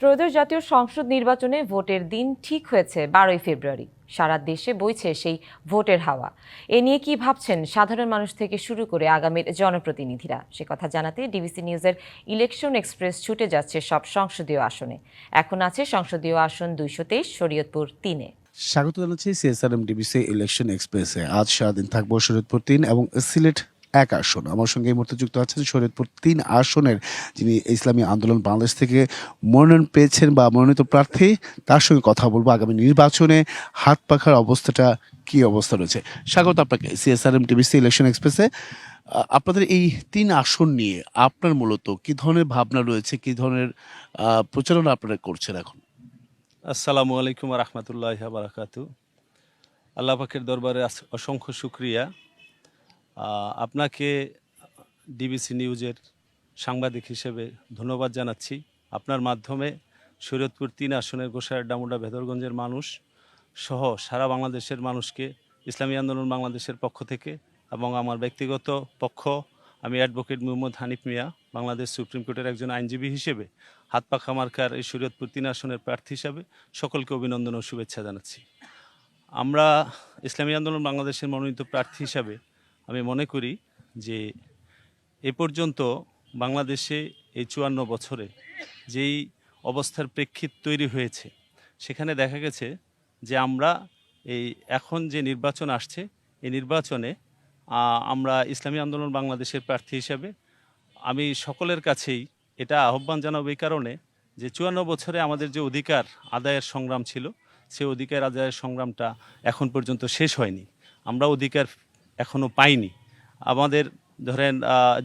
ত্রয়োদশ জাতীয় সংসদ নির্বাচনে ভোটের দিন ঠিক হয়েছে বারোই ফেব্রুয়ারি। সারা দেশে বইছে সেই ভোটের হাওয়া। এ নিয়ে কি ভাবছেন সাধারণ মানুষ থেকে শুরু করে আগামীর জনপ্রতিনিধিরা? সে কথা জানাতে ডিবিসি নিউজের ইলেকশন এক্সপ্রেস ছুটে যাচ্ছে সব সংসদীয় আসনে। এখন আছে সংসদীয় আসন দুইশো তেইশ, শরীয়তপুর তিনে। স্বাগত জানাচ্ছি সিএসআরএম ডিবিসি ইলেকশন এক্সপ্রেসে। আজ সারাদিন থাকব শরীয়তপুর তিন এবং সিলেট এক আসন। আমার সঙ্গে এই মুহূর্তে যুক্ত আছেন শরীয়তপুর তিন আসনের যিনি ইসলামী আন্দোলন বাংলাদেশ থেকে মনোনয়ন পেয়েছেন বা মনোনীত প্রার্থী, তার সঙ্গে কথা বলব আগামী নির্বাচনে হাত পাখার অবস্থাটা, কি অবস্থা রয়েছে। স্বাগত আপনাকে সিএসআরএম ডিবিসি ইলেকশন এক্সপ্রেসে আপনাদের এই তিন আসন নিয়ে আপনার মূলত কি ধরনের ভাবনা রয়েছে, কি ধরনের প্রচারণা আপনারা করছেন এখন? আসসালামু আলাইকুম রহমতুল্লাহ বারাকাতু আল্লাহ পাকের দরবারে অসংখ্য শুক্রিয়া। আপনাকে ডিবিসি নিউজের সাংবাদিক হিসেবে ধন্যবাদ জানাচ্ছি। আপনার মাধ্যমে শরীয়তপুর তিন আসনের গোসাইয়ের ডামুডা ভেদরগঞ্জের মানুষ সহ সারা বাংলাদেশের মানুষকে, ইসলামী আন্দোলন বাংলাদেশের পক্ষ থেকে এবং আমার ব্যক্তিগত পক্ষ, আমি অ্যাডভোকেট মোহাম্মদ হানিফ মিয়া, বাংলাদেশ সুপ্রিম কোর্টের একজন আইনজীবী হিসেবে হাত পাখা মার্কার এই শরীয়তপুর তিন আসনের প্রার্থী হিসাবে সকলকে অভিনন্দন ও শুভেচ্ছা জানাচ্ছি। আমরা ইসলামী আন্দোলন বাংলাদেশের মনোনীত প্রার্থী হিসাবে আমি মনে করি যে এ পর্যন্ত বাংলাদেশে এই চুয়ান্ন বছরে যেই অবস্থার প্রেক্ষিত তৈরি হয়েছে, সেখানে দেখা গেছে যে আমরা এই এখন যে নির্বাচন আসছে, এই নির্বাচনে আমরা ইসলামী আন্দোলন বাংলাদেশের প্রার্থী হিসাবে আমি সকলের কাছেই এটা আহ্বান জানাব এই কারণে যে চুয়ান্ন বছরে আমাদের যে অধিকার আদায়ের সংগ্রাম ছিল, সে অধিকার আদায়ের সংগ্রামটা এখন পর্যন্ত শেষ হয়নি। আমরা অধিকার এখনও পাইনি। আমাদের ধরেন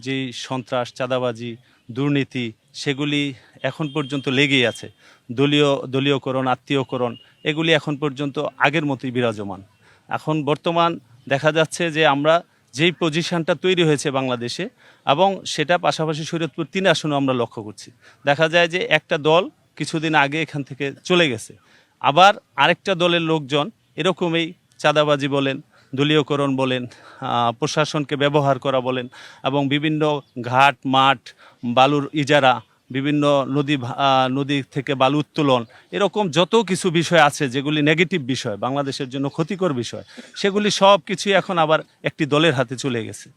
যে সন্ত্রাস, চাঁদাবাজি, দুর্নীতি, সেগুলি এখন পর্যন্ত লেগেই আছে। দলীয়, দলীয়করণ, আত্মীয়করণ, এগুলি এখন পর্যন্ত আগের মতোই বিরাজমান। এখন বর্তমান দেখা যাচ্ছে যে আমরা যেই পজিশনটা তৈরি হয়েছে বাংলাদেশে এবং সেটা পাশাপাশি শরীয়তপুর তিন আসনও আমরা লক্ষ্য করছি। দেখা যায় যে একটা দল কিছুদিন আগে এখান থেকে চলে গেছে। আবার আরেকটা দলের লোকজন এরকমই চাঁদাবাজি বলেন দলীয়করণ বলেন প্রশাসনকে ব্যবহার করা বলেন এবং বিভিন্ন ঘাট মাঠ বালুর ইজারা বিভিন্ন নদী নদী থেকে বালু উত্তোলন এরকম যত কিছু বিষয় আছে যেগুলি নেগেটিভ বিষয় বাংলাদেশের জন্য ক্ষতিকর বিষয় সেগুলি সব কিছুই এখন আবার একটি দলের হাতে চলে গেছে।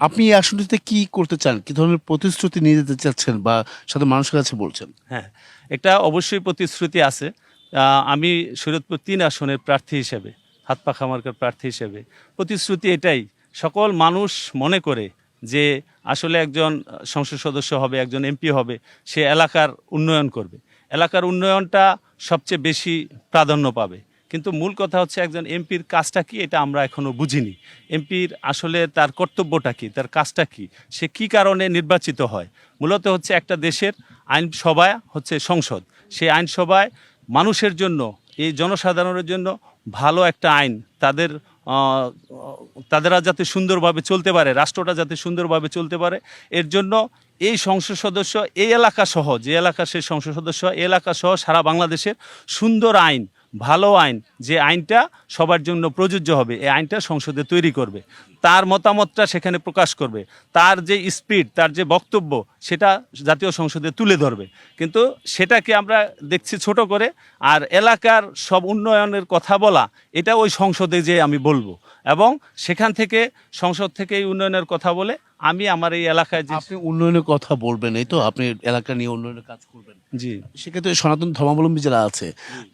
আপনি এই আসনটিতে কি করতে চান? কি ধরনের প্রতিশ্রুতি নিয়ে যেতে চাচ্ছেন বা সাথে মানুষের কাছে বলছেন? হ্যাঁ এটা অবশ্যই প্রতিশ্রুতি আছে। আমি শরীয়তপুর তিন আসনের প্রার্থী হিসেবে। হাত পাখা মার্কার প্রার্থী হিসেবে। প্রতিশ্রুতি এটাই, সকল মানুষ মনে করে যে আসলে একজন সংসদ সদস্য হবে, একজন এমপি হবে, সে এলাকার উন্নয়ন করবে। এলাকার উন্নয়নটা সবচেয়ে বেশি প্রাধান্য পাবে। কিন্তু মূল কথা হচ্ছে একজন এমপির কাজটা কি, এটা আমরা এখনও বুঝিনি। এমপির আসলে তার কর্তব্যটা কি, তার কাজটা কি, সে কি কারণে নির্বাচিত হয়? মূলত হচ্ছে একটা দেশের আইনসভা হচ্ছে সংসদ। সেই আইনসভায় মানুষের জন্য, এই জনসাধারণের জন্য ভালো একটা আইন তাদের তাদেরা যাতে সুন্দরভাবে চলতে পারে, রাষ্ট্রটা যাতে সুন্দরভাবে চলতে পারে। এর জন্য এই সংসদ সদস্য, এই এলাকা সহ, যে এলাকা সেই সংসদ সদস্য এলাকা সহ সারা বাংলাদেশের সুন্দর আইন, ভালো আইন, যে আইনটা সবার জন্য প্রযোজ্য হবে, এই আইনটা সংসদে তৈরি করবে। তার মতামতটা সেখানে প্রকাশ করবে। তার যে স্পিড তার যে বক্তব্য সেটা জাতীয় সংসদে তুলে ধরবে। কিন্তু সেটাকে আমরা দেখছি ছোট করে আর এলাকার সব উন্নয়নের কথা বলা এটা ওই সংসদে যে আমি বলব। এবং সেখান থেকে সংসদ থেকে এই উন্নয়নের কথা বলে আমি আমার এই এলাকায় যে আপনি উন্নয়নের কথা বলবেন এই তো আপনি এলাকা নিয়ে উন্নয়নের কাজ করবেন। জি। সেক্ষেত্রে সনাতন ধর্মাবলম্বী যারা আছে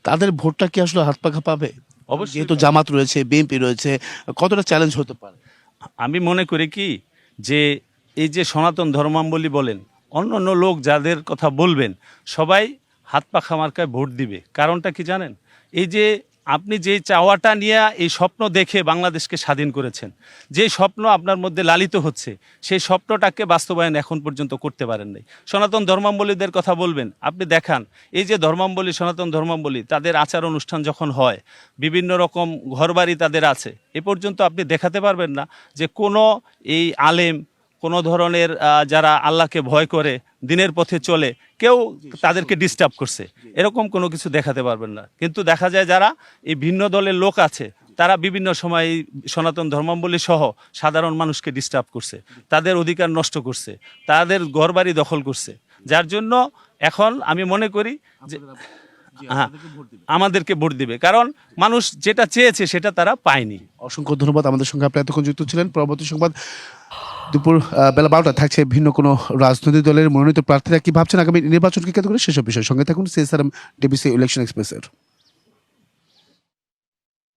তাদের ভোটটা কি আসলে হাত পাখা পাবে অবশ্যই। যেহেতু জামাত রয়েছে বিএনপি রয়েছে কতটা চ্যালেঞ্জ হতে পারে? আমি মনে করি কি, যে এই যে সনাতন ধর্মাম্বলী বলেন, অন্য অন্য লোক যাদের কথা বলবেন, সবাই হাত পাখা মার্কায় ভোট দিবে। কারণটা কি জানেন? এই যে আপনি যে চাওয়াটা নিয়ে এই স্বপ্ন দেখে বাংলাদেশকে স্বাধীন করেছেন, যে স্বপ্ন আপনার মধ্যে লালিত হচ্ছে, সেই স্বপ্নটাকে বাস্তবায়ন এখন পর্যন্ত করতে পারেন নাই। সনাতন ধর্মাবলীদের কথা বলবেন, আপনি দেখান, এই যে ধর্মাবলী সনাতন ধর্মাবলী তাদের আচার অনুষ্ঠান যখন হয়, বিভিন্ন রকম ঘরবাড়ি তাদের আছে, এ পর্যন্ত আপনি দেখাতে পারবেন না যে কোনো এই আলেম কোনো ধরনের যারা আল্লাহকে ভয় করে দিনের পথে চলে কেউ তাদেরকে ডিস্টার্ব করছে। এরকম কোনো কিছু দেখাতে পারবেন না। কিন্তু দেখা যায় যারা এই ভিন্ন দলের লোক আছে তারা বিভিন্ন সময় সনাতন ধর্মাবলী সহ সাধারণ মানুষকে ডিস্টার্ব করছে। তাদের অধিকার নষ্ট করছে। তাদের ঘরবাড়ি দখল করছে। যার জন্য এখন আমি মনে করি যে হ্যাঁ আমাদেরকে ভোট দিবে। কারণ মানুষ যেটা চেয়েছে সেটা তারা পায়নি। অসংখ্য ধন্যবাদ আমাদের সঙ্গে। আপনি এতক্ষণ যুক্ত ছিলেন। পরবর্তী সংবাদ দুপুর বেলা বারোটা থাকছে ভিন্ন কোনো রাজনৈতিক দলের মনোনীত প্রার্থীরা কি ভাবছেন আগামী নির্বাচনকে কেন্দ্র করে? সেসব বিষয়ের সঙ্গে থাকুন, সিএসআরএম, ডিবিসি ইলেকশন এক্সপ্রেসের।